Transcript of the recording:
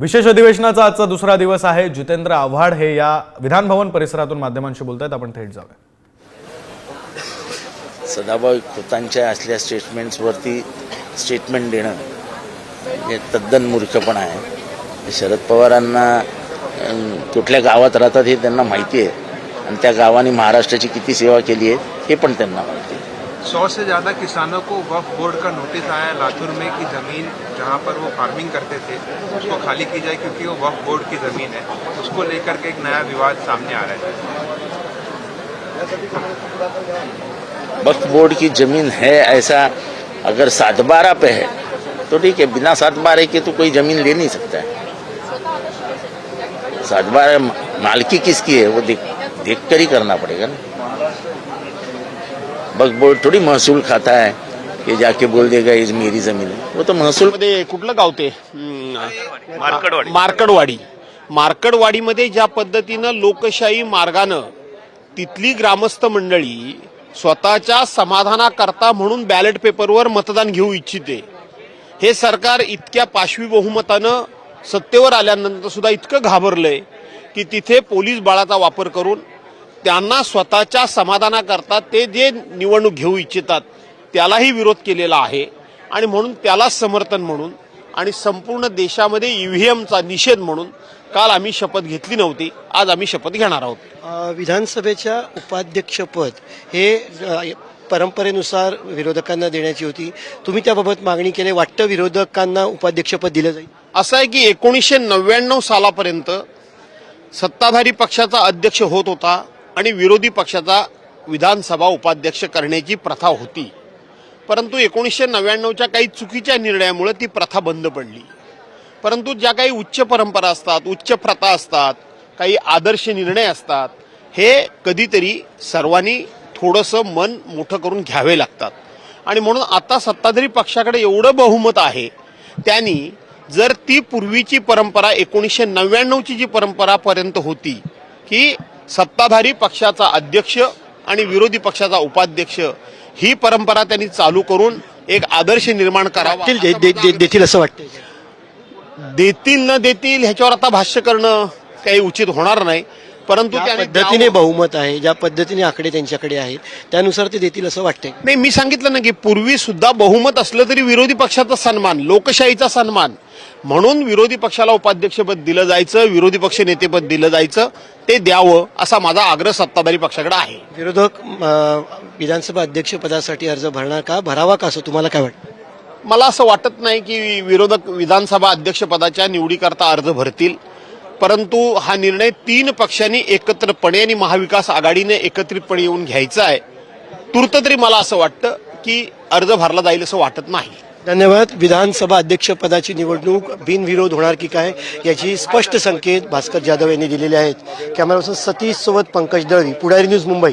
विशेष अधिवेशनाचा आजचा दुसरा दिवस आहे. जितेंद्र आव्हाड हे या विधानभवन परिसरातून माध्यमांशी बोलत आहेत आपण थेट जाऊया. सदाभाऊ खोतांच्या असल्या स्टेटमेंट्सवरती स्टेटमेंट देणं हे तद्दन मूर्खपण आहे. शरद पवारांना कुठल्या गावात राहतात हे त्यांना माहिती आहे. आणि त्या गावाने महाराष्ट्राची किती सेवा केली आहे हे पण त्यांना माहिती आहे. सौ से ज़्यादा किसानों को वक्फ बोर्ड का नोटिस आया लातूर में कि ज़मीन जहाँ पर वो फ़ार्मिंग करते थे, उसको खाली की जाए क्योंकि वो वक्फ बोर्ड की ज़मीन है। उसको लेकर के एक नया विवाद सामने आ रहा है। वक्फ बोर्ड की ज़मीन है ऐसा अगर सात बारह पे है तो ठीक है, बिना सात बारह के तो कोई ज़मीन ले नहीं सकता है। सात बारह मालकी किसकी है, वो देख देख कर ही करना पड़ेगा ना। वक्फ बोर्ड थोड़ी महसूल खाता है कि जाके बोल देगा ये मेरी जमीन है। वो तो महसूल मध्ये कुठलं गाव ते? मार्कडवाडी. मार्कडवाडी. मार्कडवाडीमध्ये ज्या पद्धतीनं लोकशाही मार्गानं तिथली ग्रामस्थ मंडळी स्वतःच्या समाधानाकरता म्हणून बॅलेट पेपरवर मतदान घेऊ इच्छिते. हे सरकार इतक्या पाशवी बहुमतानं सत्तेवर आल्यानंतर सुद्धा इतकं घाबरलंय की तिथे पोलीस बळाचा वापर करून त्यांना स्वतःच्या समाधानाकरता ते जे निवडणूक घेऊ इच्छितात त्यालाही विरोध केलेला आहे. आणि म्हणून त्याला समर्थन म्हणून आणि संपूर्ण देशामध्ये ईव्हीएमचा निषेध म्हणून काल आम्ही शपथ घेतली नव्हती. आज आम्ही शपथ घेणार आहोत. विधानसभेच्या उपाध्यक्षपद हे परंपरेनुसार विरोधकांना देण्याची होती. तुम्ही त्याबाबत मागणी केली. वाटतं विरोधकांना उपाध्यक्षपद दिलं जाईल? असं आहे की एकोणीसशे नव्याण्णव सालापर्यंत सत्ताधारी पक्षाचा अध्यक्ष होत होता. आणि विरोधी पक्षाचा विधानसभा उपाध्यक्ष करण्याची प्रथा होती. परंतु एकोणीसशे नव्याण्णवच्या काही चुकीच्या निर्णयामुळे ती प्रथा बंद पडली. परंतु ज्या काही उच्च परंपरा असतात उच्च प्रथा असतात काही आदर्श निर्णय असतात हे कधीतरी सर्वांनी थोडंसं मन मोठं करून घ्यावे लागतात. आणि म्हणून आता सत्ताधारी पक्षाकडे एवढं बहुमत आहे त्यांनी जर ती पूर्वीची परंपरा एकोणीसशे नव्याण्णवची जी परंपरापर्यंत होती की सत्ताधारी पक्षाचा अध्यक्ष आणि विरोधी पक्षाचा उपाध्यक्ष ही परंपरा त्यांनी चालू करून एक आदर्श निर्माण करावा. देतील दे- दे- दे- देतील असं वाटतं देतील न देतील ह्याच्यावर आता भाष्य करणं काही उचित होणार नाही. परंतु त्याने पद्धतीने बहुमत आहे ज्या पद्धतीने आकडे त्यांच्याकडे आहेत त्यानुसार ते देतील असं वाटतंय. नाही मी सांगितलं ना की पूर्वी सुद्धा बहुमत असलं तरी विरोधी पक्षाचा सन्मान लोकशाहीचा सन्मान म्हणून विरोधी पक्षाला उपाध्यक्षपद दिलं जायचं विरोधी पक्ष नेतेपद दिलं जायचं ते द्यावं असा माझा आग्रह सत्ताधारी पक्षाकडे आहे. विरोधक विधानसभा अध्यक्षपदासाठी अर्ज भरणार का? भरावा का असं तुम्हाला काय वाटतं? मला असं वाटत नाही की विरोधक विधानसभा अध्यक्षपदाच्या निवडीकरता अर्ज भरतील. परंतु हा निर्णय तीन पक्षांनी एकत्रपणे आणि महाविकास आघाडीने एकत्रितपणे येऊन घ्यायचा आहे. तूर्त तरी मला असं वाटतं की अर्ज भरला जाईल असं वाटत नाही. धन्यवाद. विधानसभा अध्यक्षपदाची निवडणूक बिनविरोध होणार की काय याची स्पष्ट संकेत भास्कर जाधव यांनी दिलेले आहेत. कॅमेरापर्सन सतीश सोबत पंकज दळवी. पुढारी न्यूज मुंबई.